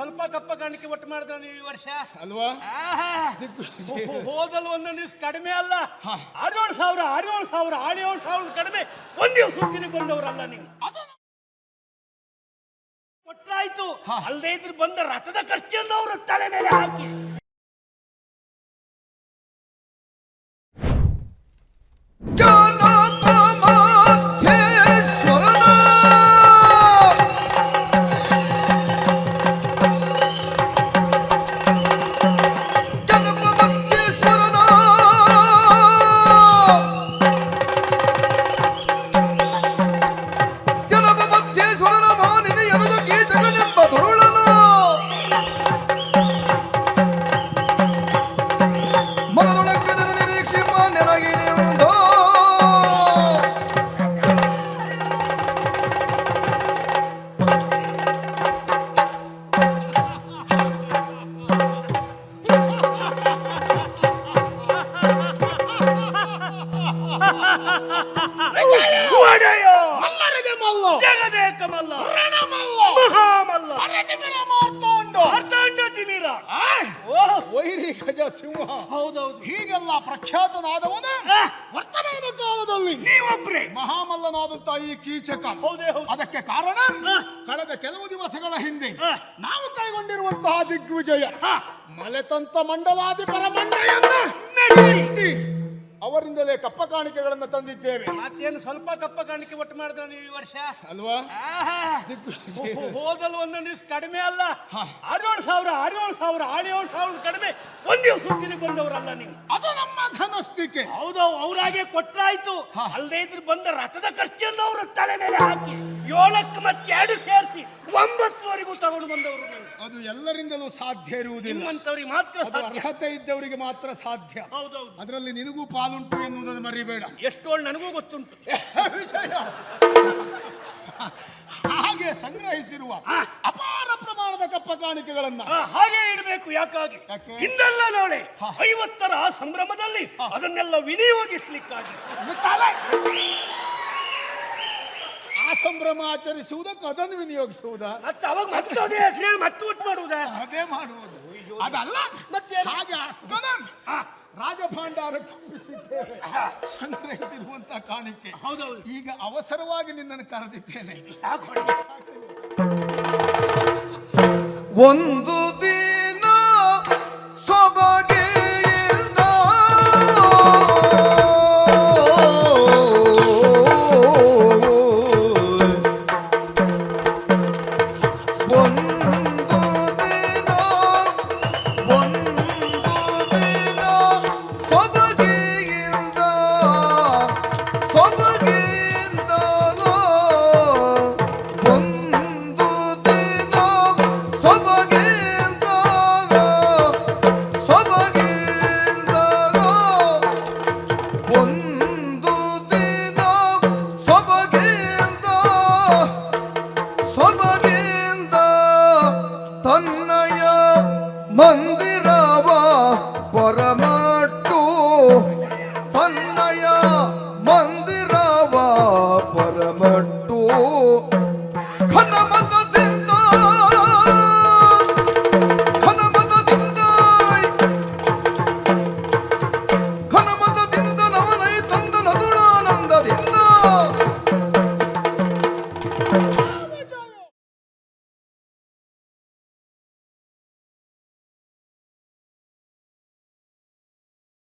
ಸ್ವಲ್ಪ ಕಪ್ಪ ಕಾಣಿಕೆ ಒಟ್ಟು ಮಾಡಿದ್ರ ನೀವು ಈ ವರ್ಷ? ಅಲ್ವಾ? ಆಹಾ. ಹೋ- ಹೋದಲ್ ಒಂದ್ ದಿವ್ಸ ಕಡಿಮೆ ಅಲ್ಲ. ಆರೇಳು ಸಾವಿರ ಆರೇಳು ಸಾವಿರ ಆರೇಳು ಸಾವಿರ ಕಡಿಮೆ. ಒಂದ್ ದಿವಸ ಸುತ್ತಿನ ಬಂದವರಲ್ಲ ನೀವು ಕೊಟ್ರಾಯ್ತು ಅಲ್ಲದೆ ಇದ್ರೆ ಬಂದ ರಥದ ಖರ್ಚನ್ನು ಅವರು ತಲೆ ಮೇಲೆ ಹಾಕಿ. ಒಡೆಯೋ. ಮಲ್ಲರಿಗೆ ಮಲ್ಲ ಜಗದೇಕ ಮಲ್ಲ ಮಲ್ಲ ಮಹಾಮಲ್ಲ. ಅರೆತಿಮಿರ ಮಾರ್ತಾಂಡ. ಅರ್ಧಾಂಡ ತಿಮಿರ. ವೈರಿ ಗಜ ಸಿಂಹ. ಹೌದೌದು. ಹೀಗೆಲ್ಲ ಪ್ರಖ್ಯಾತನಾದವನು ವರ್ತಮಾನ ಕಾಲದಲ್ಲಿ ನೀವೊಬ್ರೆ. ಮಹಾಮಲ್ಲನಾದಂತ ಈ ಕೀಚಕ. ಅದಕ್ಕೆ ಕಾರಣ ಕಳೆದ ಕೆಲವು ದಿವಸಗಳ ಹಿಂದೆ ನಾವು ಕೈಗೊಂಡಿರುವಂತಹ ದಿಗ್ವಿಜಯ. ಮಲೆತಂತ ಮಂಡಲಾದಿ ಪರಮಂಡಲ ಅವರಿಂದಲೇ ಕಪ್ಪ ಕಾಣಿಕೆಗಳನ್ನು ತಂದಿದ್ದೇವೆ. ಮತ್ತೇನು ಸ್ವಲ್ಪ ಕಪ್ಪ ಕಾಣಿಕೆ ಒಟ್ಟು ಮಾಡಿದ ನೀವು ಈ ವರ್ಷ? ಅಲ್ವಾ? ಹೋದಲ್ ಒಂದು ದಿವ್ಸ ಕಡಿಮೆ ಅಲ್ಲ. ಆರೇಳು ಸಾವಿರ ಆರೇಳು ಸಾವಿರ ಆರೇಳು ಸಾವಿರ ಕಡಿಮೆ. ಒಂದ್ ದಿವಸ ಬಂದವರಲ್ಲ ನೀವು. ಅದು ನಮ್ಮ ಘನಸ್ತಿಕೆ ಹೌದು ಅವರಾಗೆ ಕೊಟ್ರಾಯ್ತು. ಅಲ್ಲದೆ ಇದ್ರೆ ಬಂದ ರಥದ ಖರ್ಚನ್ನು ಅವರು ತಲೆ ಮೇಲೆ ಹಾಕಿ ಏಳಕ್ಕೆ ಮತ್ತೆ ಎರಡು ಸೇರಿಸಿ ಒಂಬತ್ತುವರೆಗೂ ತಗೊಂಡು ಬಂದವರು ನೀವು. ಅದು ಎಲ್ಲರಿಂದಲೂ ಸಾಧ್ಯ ಇರುವುದಿಲ್ಲ. ನಿಮ್ಮಂತವ್ರಿಗೆ ಮಾತ್ರ ಅದು ಸಾಧ್ಯ. ಅರ್ಹತೆ ಇದ್ದವರಿಗೆ ಮಾತ್ರ ಸಾಧ್ಯ. ಹೌದೌದು. ಅದರಲ್ಲಿ ನಿನಗೂ ಪಾಲುಂಟು ಎನ್ನುವುದನ್ನು ಮರಿಬೇಡ. ಎಷ್ಟೋಳು ನನಗೂ ಗೊತ್ತುಂಟು. ವಿಜಯ! ಹಾಗೆ ಸಂಗ್ರಹಿಸಿರುವ ಅಪಾರ ಪ್ರಮಾಣದ ಕಪ್ಪ ಕಾಣಿಕೆಗಳನ್ನ. ಆ, ಹಾಗೆ ಇಡಬೇಕು ಯಾಕಾಗಿ? ಯಾಕೆ? ಹಿಂದೆಲ್ಲ ನಾಳೆ ಐವತ್ತರ ಆ ಸಂಭ್ರಮದಲ್ಲಿ ಅದನ್ನೆಲ್ಲ ವಿನಿಯೋಗಿಸ್ಲಿಕ್ಕಾಗಿ. ಆ ಸಂಭ್ರಮ ಆಚರಿಸುವುದಕ್ಕೆ ಅದನ್ನು ವಿನಿಯೋಗಿಸುವುದ. ಮತ್ತೆ ಅವಾಗ ಮತ್ತೆ ಅದೇ ಹೆಸರು ಹೇಳಿ ಮತ್ತೆ ಒಟ್ಟು ಮಾಡುವುದಾ? ಅದೇ ಮಾಡುವುದು. ಅದಲ್ಲ ಮತ್ತೆ ಹಾಗೆ ಅಕ್ಕನ ರಾಜಭಾಂಡಾರ ತುಂಬಿಸಿದ್ದೇವೆ ಸಂಗ್ರಹಿಸಿರುವಂತ ಕಾಣಿಕೆ. ಹೌದೌದು. ಈಗ ಅವಸರವಾಗಿ ನಿನ್ನನ್ನು ಕರೆದಿದ್ದೇನೆ. ಯಾಕೆ ಹೊಡೆದೆ? ಒಂದು Chao.